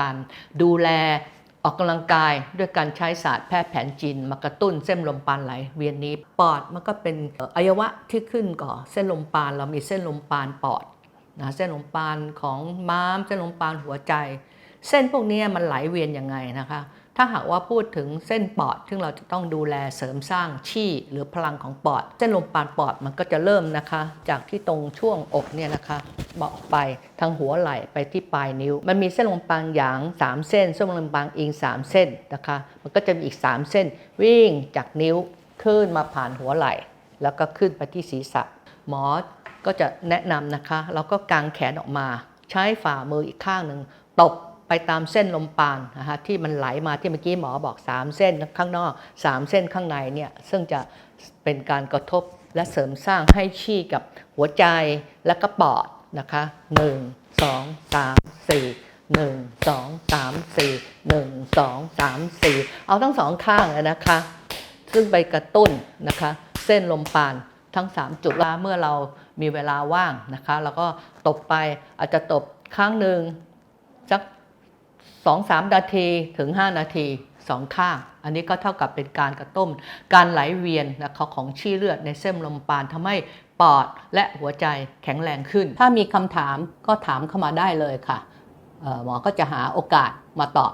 การดูแลออกกำลังกายด้วยการใช้ศาสตร์แพทย์แผนจีนมากระตุ้นเส้นลมปานไหลเวียนนี้ ปอดมันก็เป็นอวัยวะที่ขึ้นก่อเส้นลมปานเรามีเส้นลมปานปอดนะเส้นลมปานของม้ามเส้นลมปานหัวใจ เส้นพวกนี้มันไหลเวียนยังไงนะคะ ถ้าหากว่าพูดถึงเส้นปอดซึ่งเราจะต้องดูแลเสริมสร้างชี่หรือพลังของปอด เส้นลมปานปอดมันก็จะเริ่มนะคะ จากที่ตรงช่วงอกเนี่ยนะคะ บอกไปทางหัวไหล่ไปที่ปลายนิ้ว มันมีเส้นลมปานหยาง 3 เส้นเส้นลมปานอิง 3 เส้นนะคะ มันก็จะมีอีก 3 เส้น วิ่งจากนิ้วขึ้นมาผ่านหัวไหล่ แล้วก็ขึ้นไปที่ศีรษะ หมอก็จะแนะนำนะคะเราก็กางแขนออกมา ใช้ฝ่ามืออีกข้างหนึ่งตบไปตามเส้นลมปานนะคะที่มันไหลมาที่เมื่อกี้หมอบอก 3 เส้นข้างนอก 3 เส้นข้างในเนี่ยซึ่งจะเป็นการกระทบและเสริมสร้างให้ชี่กับหัวใจและก็ปอด นะคะ 1 2 3 4 1 2 3 4 1 2 3 4 เอาทั้งสองข้างเลยนะคะ ซึ่งไปกระตุ้นนะคะ เส้นลมปานทั้ง 3 จุดล้วเมื่อเรามีเวลาว่างนะคะเราก็ตบไปอาจจะตบครั้งหนึ่งสัก2-3นาทีถึง 5 นาทีสองข้าง อันนี้ก็เท่ากับเป็นการกระตุ้นการไหลเวียนนะคะของชี่เลือดในเส้นลมปานทำให้ ปอดและหัวใจแข็งแรงขึ้น ถ้ามีคำถามก็ถามเข้ามาได้เลยค่ะหมอก็จะหาโอกาสมาตอบ